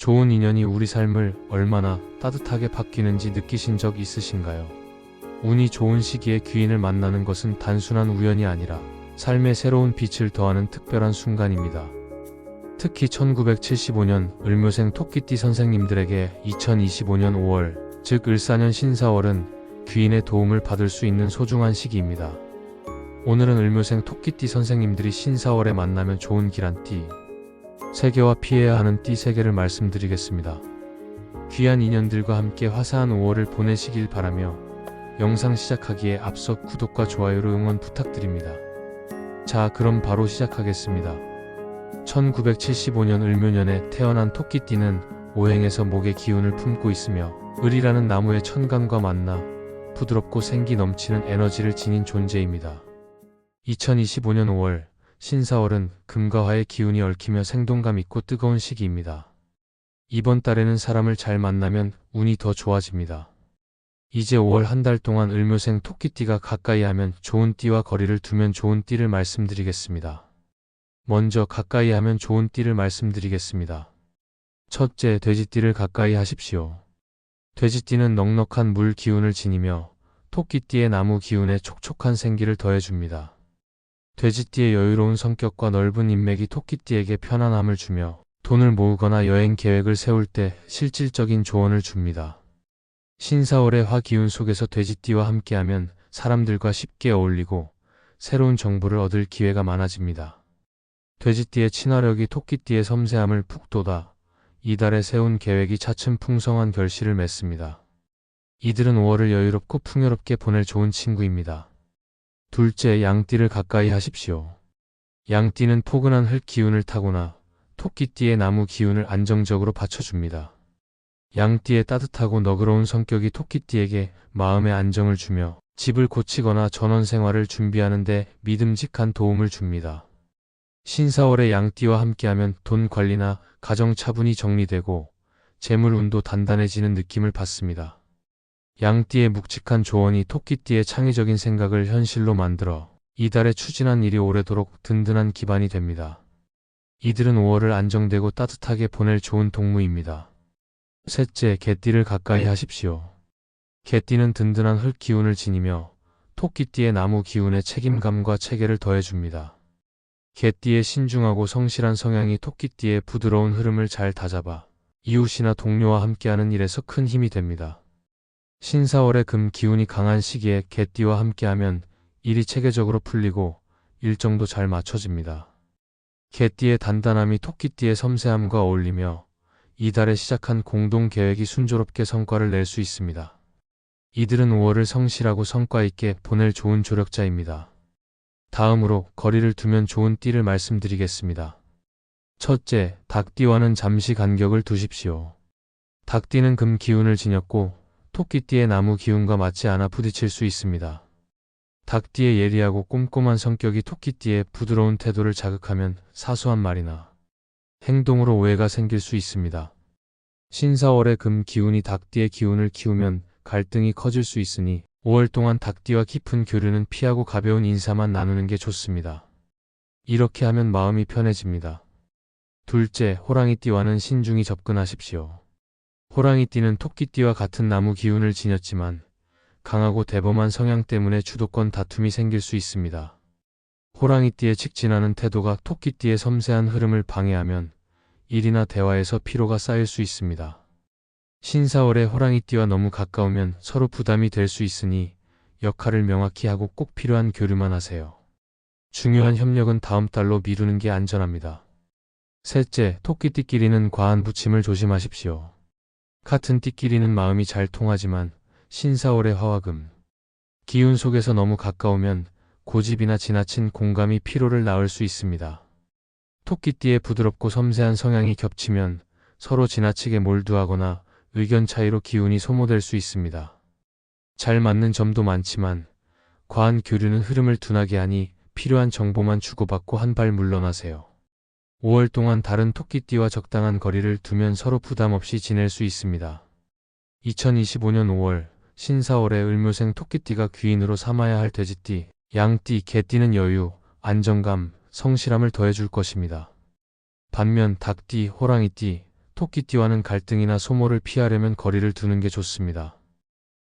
좋은 인연이 우리 삶을 얼마나 따뜻하게 바뀌는지 느끼신 적 있으신가요? 운이 좋은 시기에 귀인을 만나는 것은 단순한 우연이 아니라 삶의 새로운 빛을 더하는 특별한 순간입니다. 특히 1975년 을묘생 토끼띠 선생님들에게 2025년 5월, 즉 을사년 신사월은 귀인의 도움을 받을 수 있는 소중한 시기입니다. 오늘은 을묘생 토끼띠 선생님들이 신사월에 만나면 좋은 기란띠, 세계와 피해야 하는 띠세 개를 말씀드리겠습니다. 귀한 인연들과 함께 화사한 5월을 보내시길 바라며 영상 시작하기에 앞서 구독과 좋아요를 응원 부탁드립니다. 자, 그럼 바로 시작하겠습니다. 1975년 을묘년에 태어난 토끼띠는 오행에서 목의 기운을 품고 있으며 을이라는 나무의 천간과 만나 부드럽고 생기 넘치는 에너지를 지닌 존재입니다. 2025년 5월 신사월은 금과 화의 기운이 얽히며 생동감 있고 뜨거운 시기입니다. 이번 달에는 사람을 잘 만나면 운이 더 좋아집니다. 이제 5월 한 달 동안 을묘생 토끼띠가 가까이 하면 좋은 띠와 거리를 두면 좋은 띠를 말씀드리겠습니다. 먼저 가까이 하면 좋은 띠를 말씀드리겠습니다. 첫째, 돼지띠를 가까이 하십시오. 돼지띠는 넉넉한 물 기운을 지니며 토끼띠의 나무 기운에 촉촉한 생기를 더해줍니다. 돼지띠의 여유로운 성격과 넓은 인맥이 토끼띠에게 편안함을 주며 돈을 모으거나 여행 계획을 세울 때 실질적인 조언을 줍니다. 신사월의 화 기운 속에서 돼지띠와 함께하면 사람들과 쉽게 어울리고 새로운 정보를 얻을 기회가 많아집니다. 돼지띠의 친화력이 토끼띠의 섬세함을 푹 돋아 이달에 세운 계획이 차츰 풍성한 결실을 맺습니다. 이들은 5월을 여유롭고 풍요롭게 보낼 좋은 친구입니다. 둘째, 양띠를 가까이 하십시오. 양띠는 포근한 흙 기운을 타고나 토끼띠의 나무 기운을 안정적으로 받쳐줍니다. 양띠의 따뜻하고 너그러운 성격이 토끼띠에게 마음의 안정을 주며 집을 고치거나 전원 생활을 준비하는데 믿음직한 도움을 줍니다. 신사월의 양띠와 함께하면 돈 관리나 가정 차분히 정리되고 재물 운도 단단해지는 느낌을 받습니다. 양띠의 묵직한 조언이 토끼띠의 창의적인 생각을 현실로 만들어 이달에 추진한 일이 오래도록 든든한 기반이 됩니다. 이들은 5월을 안정되고 따뜻하게 보낼 좋은 동무입니다. 셋째, 개띠를 가까이 하십시오. 개띠는 든든한 흙 기운을 지니며 토끼띠의 나무 기운에 책임감과 체계를 더해줍니다. 개띠의 신중하고 성실한 성향이 토끼띠의 부드러운 흐름을 잘 다잡아 이웃이나 동료와 함께하는 일에서 큰 힘이 됩니다. 신사월의 금 기운이 강한 시기에 개띠와 함께하면 일이 체계적으로 풀리고 일정도 잘 맞춰집니다. 개띠의 단단함이 토끼띠의 섬세함과 어울리며 이달에 시작한 공동 계획이 순조롭게 성과를 낼 수 있습니다. 이들은 5월을 성실하고 성과 있게 보낼 좋은 조력자입니다. 다음으로 거리를 두면 좋은 띠를 말씀드리겠습니다. 첫째, 닭띠와는 잠시 간격을 두십시오. 닭띠는 금 기운을 지녔고 토끼띠의 나무 기운과 맞지 않아 부딪힐 수 있습니다. 닭띠의 예리하고 꼼꼼한 성격이 토끼띠의 부드러운 태도를 자극하면 사소한 말이나 행동으로 오해가 생길 수 있습니다. 신사월의 금 기운이 닭띠의 기운을 키우면 갈등이 커질 수 있으니 5월 동안 닭띠와 깊은 교류는 피하고 가벼운 인사만 나누는 게 좋습니다. 이렇게 하면 마음이 편해집니다. 둘째, 호랑이띠와는 신중히 접근하십시오. 호랑이띠는 토끼띠와 같은 나무 기운을 지녔지만 강하고 대범한 성향 때문에 주도권 다툼이 생길 수 있습니다. 호랑이띠의 직진하는 태도가 토끼띠의 섬세한 흐름을 방해하면 일이나 대화에서 피로가 쌓일 수 있습니다. 신사월에 호랑이띠와 너무 가까우면 서로 부담이 될 수 있으니 역할을 명확히 하고 꼭 필요한 교류만 하세요. 중요한 협력은 다음 달로 미루는 게 안전합니다. 셋째, 토끼띠끼리는 과한 부침을 조심하십시오. 같은 띠끼리는 마음이 잘 통하지만 신사월의 화화금 기운 속에서 너무 가까우면 고집이나 지나친 공감이 피로를 낳을 수 있습니다. 토끼띠의 부드럽고 섬세한 성향이 겹치면 서로 지나치게 몰두하거나 의견 차이로 기운이 소모될 수 있습니다. 잘 맞는 점도 많지만 과한 교류는 흐름을 둔하게 하니 필요한 정보만 주고받고 한 발 물러나세요. 5월 동안 다른 토끼띠와 적당한 거리를 두면 서로 부담 없이 지낼 수 있습니다. 2025년 5월 신사월의 을묘생 토끼띠가 귀인으로 삼아야 할 돼지띠, 양띠, 개띠는 여유, 안정감, 성실함을 더해줄 것입니다. 반면 닭띠, 호랑이띠, 토끼띠와는 갈등이나 소모를 피하려면 거리를 두는 게 좋습니다.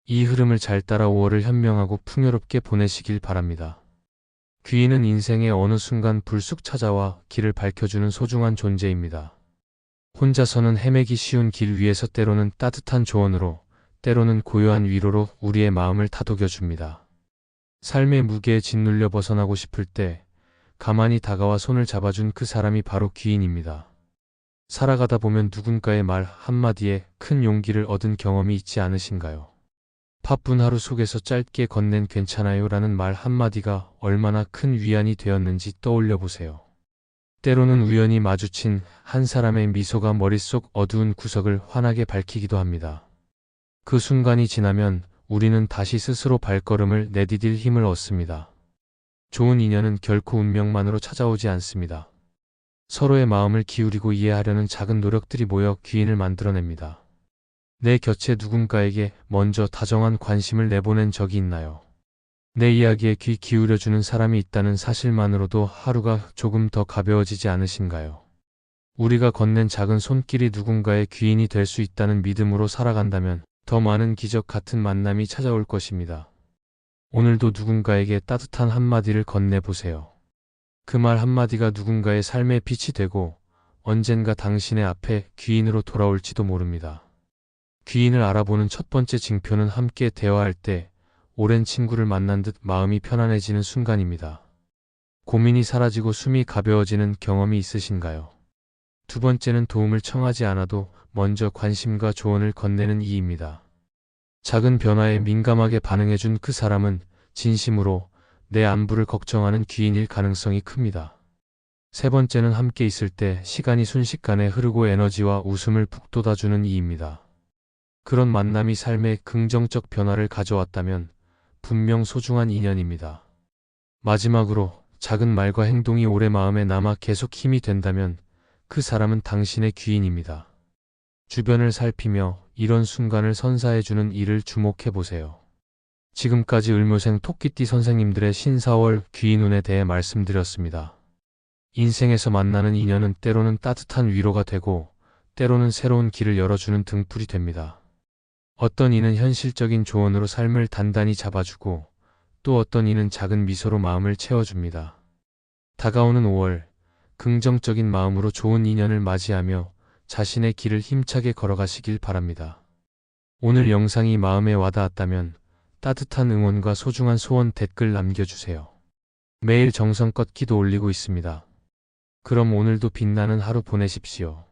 이 흐름을 잘 따라 5월을 현명하고 풍요롭게 보내시길 바랍니다. 귀인은 인생의 어느 순간 불쑥 찾아와 길을 밝혀주는 소중한 존재입니다. 혼자서는 헤매기 쉬운 길 위에서 때로는 따뜻한 조언으로, 때로는 고요한 위로로 우리의 마음을 다독여줍니다. 삶의 무게에 짓눌려 벗어나고 싶을 때, 가만히 다가와 손을 잡아준 그 사람이 바로 귀인입니다. 살아가다 보면 누군가의 말 한마디에 큰 용기를 얻은 경험이 있지 않으신가요? 바쁜 하루 속에서 짧게 건넨 괜찮아요 라는 말 한마디가 얼마나 큰 위안이 되었는지 떠올려 보세요. 때로는 우연히 마주친 한 사람의 미소가 머릿속 어두운 구석을 환하게 밝히기도 합니다. 그 순간이 지나면 우리는 다시 스스로 발걸음을 내디딜 힘을 얻습니다. 좋은 인연은 결코 운명만으로 찾아오지 않습니다. 서로의 마음을 기울이고 이해하려는 작은 노력들이 모여 귀인을 만들어냅니다. 내 곁에 누군가에게 먼저 다정한 관심을 내보낸 적이 있나요? 내 이야기에 귀 기울여주는 사람이 있다는 사실만으로도 하루가 조금 더 가벼워지지 않으신가요? 우리가 건넨 작은 손길이 누군가의 귀인이 될 수 있다는 믿음으로 살아간다면 더 많은 기적 같은 만남이 찾아올 것입니다. 오늘도 누군가에게 따뜻한 한마디를 건네보세요. 그 말 한마디가 누군가의 삶의 빛이 되고 언젠가 당신의 앞에 귀인으로 돌아올지도 모릅니다. 귀인을 알아보는 첫 번째 징표는 함께 대화할 때 오랜 친구를 만난 듯 마음이 편안해지는 순간입니다. 고민이 사라지고 숨이 가벼워지는 경험이 있으신가요? 두 번째는 도움을 청하지 않아도 먼저 관심과 조언을 건네는 이입니다. 작은 변화에 민감하게 반응해준 그 사람은 진심으로 내 안부를 걱정하는 귀인일 가능성이 큽니다. 세 번째는 함께 있을 때 시간이 순식간에 흐르고 에너지와 웃음을 북돋아주는 이입니다. 그런 만남이 삶에 긍정적 변화를 가져왔다면 분명 소중한 인연입니다. 마지막으로 작은 말과 행동이 오래 마음에 남아 계속 힘이 된다면 그 사람은 당신의 귀인입니다. 주변을 살피며 이런 순간을 선사해주는 일을 주목해 보세요. 지금까지 을묘생 토끼띠 선생님들의 신사월 귀인운에 대해 말씀드렸습니다. 인생에서 만나는 인연은 때로는 따뜻한 위로가 되고 때로는 새로운 길을 열어주는 등불이 됩니다. 어떤 이는 현실적인 조언으로 삶을 단단히 잡아주고 또 어떤 이는 작은 미소로 마음을 채워줍니다. 다가오는 5월, 긍정적인 마음으로 좋은 인연을 맞이하며 자신의 길을 힘차게 걸어가시길 바랍니다. 오늘 영상이 마음에 와닿았다면 따뜻한 응원과 소중한 소원 댓글 남겨주세요. 매일 정성껏 기도 올리고 있습니다. 그럼 오늘도 빛나는 하루 보내십시오.